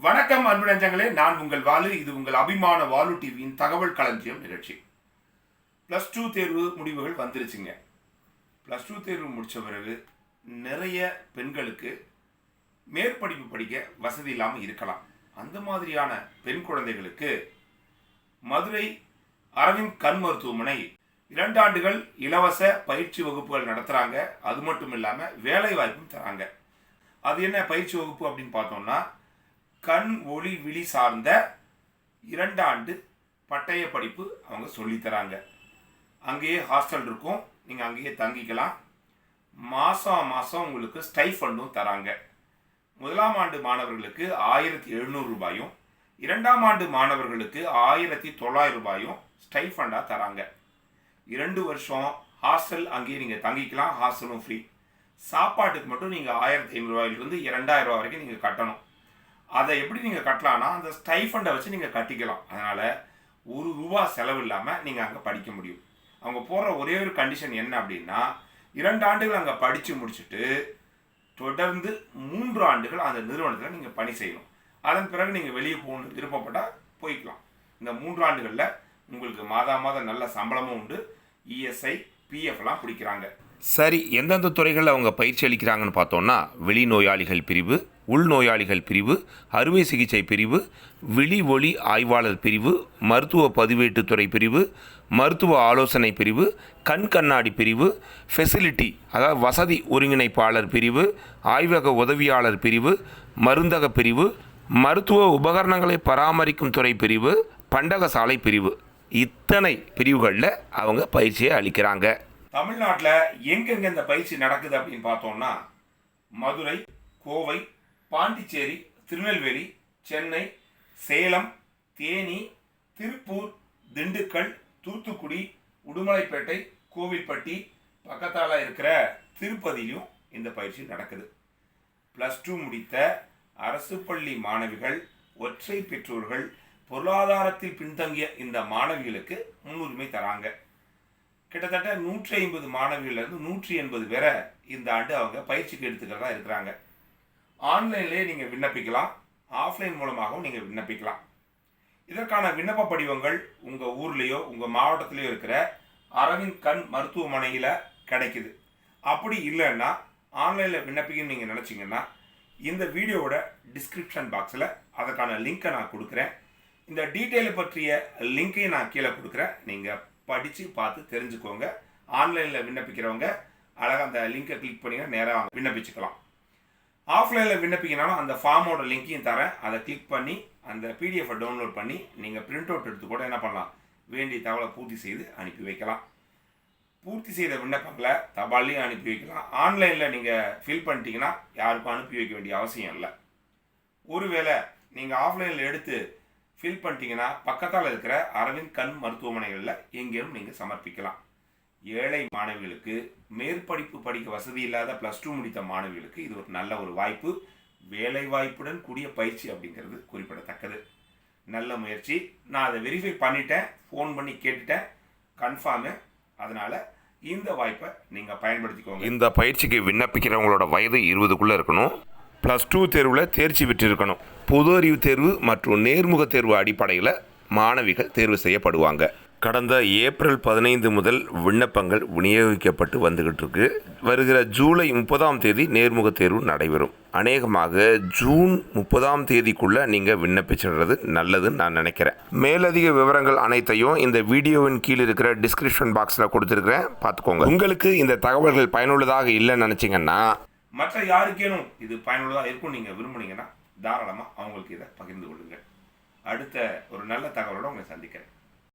வணக்கம் அன்பு நெஞ்சங்களே. நான் உங்கள் வாலு. இது உங்கள் அபிமான வாலு டிவியின் தகவல் களஞ்சியம் நிகழ்ச்சி. ப்ளஸ் டூ தேர்வு முடிவுகள் வந்துருச்சுங்க. ப்ளஸ் டூ தேர்வு முடித்த பிறகு நிறைய பெண்களுக்கு மேற்படிப்பு படிக்க வசதி இல்லாமல் இருக்கலாம். அந்த மாதிரியான பெண் குழந்தைகளுக்கு மதுரை அரவிந்த் கண் மருத்துவமனை இரண்டு ஆண்டுகள் இலவச பயிற்சி வகுப்புகள் நடத்துகிறாங்க அது மட்டும் இல்லாமல் வேலை வாய்ப்பும் தராங்க. அது என்ன பயிற்சி வகுப்பு அப்படின்னு பார்த்தோம்னா கண் ஒளி விழி சார்ந்த இரண்டு ஆண்டு பட்டய படிப்பு அவங்க சொல்லித்தராங்க அங்கேயே ஹாஸ்டல் இருக்கும். நீங்கள் அங்கேயே தங்கிக்கலாம். மாதம் மாதம் உங்களுக்கு ஸ்டைஃபண்டும் தராங்க. முதலாம் ஆண்டு மாணவர்களுக்கு ஆயிரத்தி எழுநூறு ரூபாயும் இரண்டாம் ஆண்டு மாணவர்களுக்கு ஆயிரத்தி தொள்ளாயிரம் ரூபாயும் ஸ்டைஃபண்டாக தராங்க. இரண்டு வருஷம் ஹாஸ்டல் அங்கேயே நீங்கள் தங்கிக்கலாம். ஹாஸ்டலும் ஃப்ரீ சாப்பாட்டுக்கு மட்டும் நீங்கள் ஆயிரத்தி ஐநூறுரூவாயிலிருந்து இரண்டாயிரம் ரூபா வரைக்கும் நீங்கள் கட்டணும். அதை எப்படி நீங்கள் கட்டலாம்னா அந்த ஸ்டைஃபண்டை வச்சு நீங்கள் கட்டிக்கலாம். அதனால் ஒரு ரூபா செலவு இல்லாமல் நீங்கள் அங்கே படிக்க முடியும். அவங்க போடுற ஒரே ஒரு கண்டிஷன் என்ன அப்படின்னா இரண்டு ஆண்டுகள் அங்கே படித்து முடிச்சுட்டு தொடர்ந்து மூன்று ஆண்டுகள் அந்த நிறுவனத்தில் நீங்கள் பணி செய்யணும். அதன் பிறகு நீங்கள் வெளியே போகணும் விருப்பப்பட்டால் போய்க்கலாம். இந்த மூன்று ஆண்டுகளில் உங்களுக்கு மாதா மாதம் நல்ல சம்பளமும் உண்டு. இஎஸ்ஐ பிஎஃப்லாம் பிடிக்கிறாங்க சரி எந்தெந்த துறைகளில் அவங்க பயிற்சி அளிக்கிறாங்கன்னு பார்த்தோம்னா வெளிநோயாளிகள் பிரிவு உள்நோயாளிகள் பிரிவு அறுவை சிகிச்சை பிரிவு விழி ஒளி ஆய்வாளர் பிரிவு மருத்துவ பதிவேட்டுத்துறை பிரிவு மருத்துவ ஆலோசனை பிரிவு கண் கண்ணாடி பிரிவு ஃபெசிலிட்டி அதாவது வசதி ஒருங்கிணைப்பாளர் பிரிவு ஆய்வக உதவியாளர் பிரிவு மருந்தக பிரிவு மருத்துவ உபகரணங்களை பராமரிக்கும் துறை பிரிவு பண்டகசாலை பிரிவு. இத்தனை பிரிவுகளில் அவங்க பயிற்சியை அளிக்கிறாங்க. தமிழ்நாட்டில் எங்கெங்கே இந்த பயிற்சி நடக்குது அப்படின்னு பார்த்தோம்னா மதுரை கோவை பாண்டிச்சேரி திருநெல்வேலி சென்னை சேலம் தேனி திருப்பூர் திண்டுக்கல் தூத்துக்குடி உடுமலைப்பேட்டை கோவில்பட்டி பக்கத்தால் இருக்கிற திருப்பதியிலும் இந்த பயிற்சி நடக்குது. ப்ளஸ் டூ முடித்த அரசு பள்ளி மாணவிகள் ஒற்றை பெற்றோர்கள் பொருளாதாரத்தில் பின்தங்கிய இந்த மாணவிகளுக்கு முன்னுரிமை தராங்க. கிட்டத்தட்ட நூற்றி ஐம்பது மாணவிகள்லேருந்து நூற்றி எண்பது பேரை இந்த ஆண்டு அவங்க பயிற்சிக்கு எடுத்துக்கிறதா இருக்கிறாங்க. ஆன்லைன்லேயே நீங்கள் விண்ணப்பிக்கலாம். ஆஃப்லைன் மூலமாகவும் நீங்கள் விண்ணப்பிக்கலாம். இதற்கான விண்ணப்ப படிவங்கள் உங்கள் ஊர்லேயோ உங்கள் மாவட்டத்திலேயோ இருக்கிற அரவிந்த் கண் மருத்துவமனையில் கிடைக்குது. அப்படி இல்லைன்னா ஆன்லைனில் விண்ணப்பிக்கணும்னு நீங்கள் நினச்சிங்கன்னா இந்த வீடியோவோட டிஸ்கிரிப்ஷன் பாக்ஸில் அதற்கான லிங்க்கை நான் கொடுக்குறேன். இந்த டீட்டெயிலை பற்றிய லிங்க்கையும் நான் கீழே கொடுக்குறேன். நீங்கள் படித்து பார்த்து தெரிஞ்சுக்கோங்க. ஆன்லைனில் விண்ணப்பிக்கிறவங்க அழகாக அந்த லிங்கை கிளிக் பண்ணி நேராக விண்ணப்பிச்சுக்கலாம். ஆஃப்லைனில் விண்ணப்பிக்கனாலும் அந்த ஃபார்மோட லிங்க்கையும் தரேன். அதை கிளிக் பண்ணி அந்த பிடிஎஃபை டவுன்லோட் பண்ணி நீங்கள் பிரிண்ட் அவுட் எடுத்து கூட என்ன பண்ணலாம்? வேண்டிய தகவலை பூர்த்தி செய்து அனுப்பி வைக்கலாம். பூர்த்தி செய்த விண்ணப்பங்களை தபால்லையும் அனுப்பி வைக்கலாம். ஆன்லைனில் நீங்கள் ஃபில் பண்ணிட்டீங்கன்னா யாருக்கும் அனுப்பி வைக்க வேண்டிய அவசியம் இல்லை. ஒருவேளை நீங்கள் ஆஃப்லைனில் எடுத்து ஃபில் பண்ணிட்டீங்கன்னா பக்கத்தால் இருக்கிற அரவிந்த் கண் மருத்துவமனைகளில் எங்கேயும் நீங்கள் சமர்ப்பிக்கலாம். ஏழை மாணவிகளுக்கு மேற்படிப்பு படிக்க வசதி இல்லாத ப்ளஸ் டூ முடித்த மாணவிகளுக்கு இது ஒரு நல்ல ஒரு வாய்ப்பு. வேலை வாய்ப்புடன் கூடிய பயிற்சி அப்படிங்கிறது குறிப்பிடத்தக்கது. நல்ல முயற்சி. நான் அதை வெரிஃபை பண்ணிட்டேன். ஃபோன் பண்ணி கேட்டுட்டேன். கன்ஃபார்மு அதனால் இந்த வாய்ப்பை நீங்கள் பயன்படுத்திக்கோங்க. இந்த பயிற்சிக்கு விண்ணப்பிக்கிறவங்களோட வயது இருபதுக்குள்ளே இருக்கணும். ப்ளஸ் டூ தேர்வில் தேர்ச்சி பெற்றிருக்கணும். பொது அறிவு தேர்வு மற்றும் நேர்முக தேர்வு அடிப்படையில் மாணவிகள் தேர்வு செய்யப்படுவாங்க. கடந்த ஏப்ரல் பதினைந்து முதல் விண்ணப்பங்கள் விநியோகிக்கப்பட்டு வந்துகிட்டு இருக்கு வருகிற ஜூலை முப்பதாம் தேதி நேர்முக தேர்வு நடைபெறும். அநேகமாக ஜூன் முப்பதாம் தேதிக்குள்ள நீங்கள் விண்ணப்பிச்சிடுறது நல்லதுன்னு நான் நினைக்கிறேன். மேலதிக விவரங்கள் அனைத்தையும் இந்த வீடியோவின் கீழ் இருக்கிற டிஸ்கிரிப்ஷன் பாக்ஸில் கொடுத்துருக்கிறேன். பார்த்துக்கோங்க. உங்களுக்கு இந்த தகவல்கள் பயனுள்ளதாக இல்லைன்னு நினச்சிங்கன்னா மற்ற யாருக்கேனும் இது பயனுள்ளதாக இருக்கும் நீங்கள் விரும்புனீங்கன்னா தாராளமாக அவங்களுக்கு இதை பகிர்ந்து கொள்ளுங்கள். அடுத்த ஒரு நல்ல தகவலோட உங்களை சந்திக்கிறேன்.